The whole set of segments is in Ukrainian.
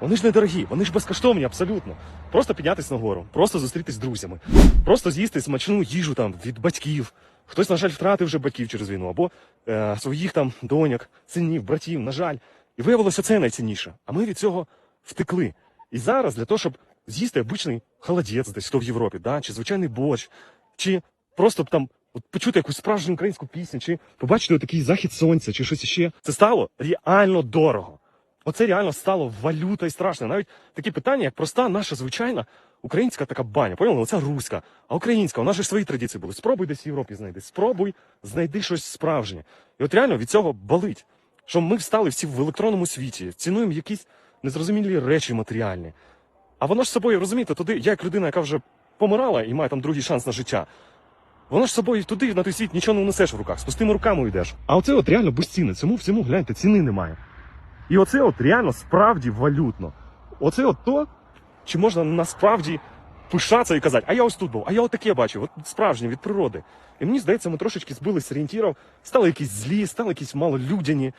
Вони ж недорогі, вони ж безкоштовні абсолютно. Просто піднятися нагору, просто зустрітись з друзями, просто з'їсти смачну їжу там від батьків. Хтось, на жаль, втратив вже батьків через війну, або е, своїх там доньок, синів, братів, на жаль. І виявилося це найцінніше. А ми від цього втекли. І зараз для того, щоб з'їсти обичний холодець десь хто в Європі, да? чи звичайний борщ, чи просто там от почути якусь справжню українську пісню, чи побачити такий захід сонця, чи щось іще. Це стало реально дорого. Оце реально стало валюта і страшно. Навіть такі питання, як проста наша звичайна українська така баня. Поняли? Оця руська, а українська, у нас же свої традиції були. Спробуй десь в Європі знайди. Спробуй, знайди щось справжнє. І от реально від цього болить. Що ми встали всі в електронному світі, цінуємо якісь незрозумілі речі матеріальні. А воно ж собою, розумієте, туди, я як людина, яка вже помирала і має там другий шанс на життя. Воно ж собою туди, на той світ, нічого не внесеш в руках, з пустими руками йдеш. А оце от реально безцінне. Цьому всьому гляньте, ціни немає. І оце от реально справді валютно. Оце от то, чи можна насправді пишатися і казати, а я ось тут був, а я от таке бачив, от справжнє від природи. І мені здається, ми трошечки збилися з орієнтірів, стали якісь злі, стали якісь малолюдяні.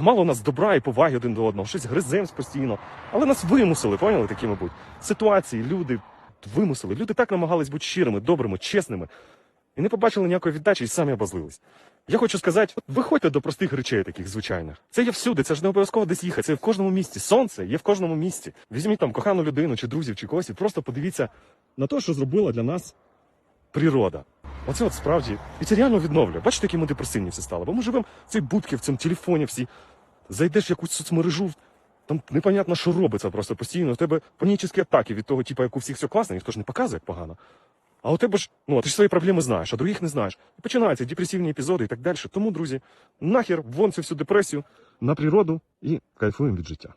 Мало у нас добра і поваги один до одного, щось гриземось постійно. Але нас вимусили, поняли такі, мабуть. Ситуації, люди вимусили. Люди так намагались бути щирими, добрими, чесними. І не побачили ніякої віддачі і самі обозлились. Я хочу сказати, виходьте до простих речей, таких звичайних. Це є всюди, це ж не обов'язково десь їхати. Це в кожному місті. Сонце є в кожному місті. Візьміть там кохану людину, чи друзів, чи когось, і просто подивіться на те, що зробила для нас природа. Оце от справді, і це реально відновлює. Бачите, які ми депресивні всі стали? Бо ми живемо в цій будці, в цьому телефоні всі. Зайдеш в якусь соцмережу, там непонятно, що робиться просто постійно. У тебе панічні атаки від того, типу, як у всіх все класно, ніхто ж не показує, як погано. А у тебе ж, ну, ти ж свої проблеми знаєш, а других не знаєш. І починаються депресивні епізоди і так далі. Тому, друзі, нахер вон цю всю депресію на природу і кайфуємо від життя.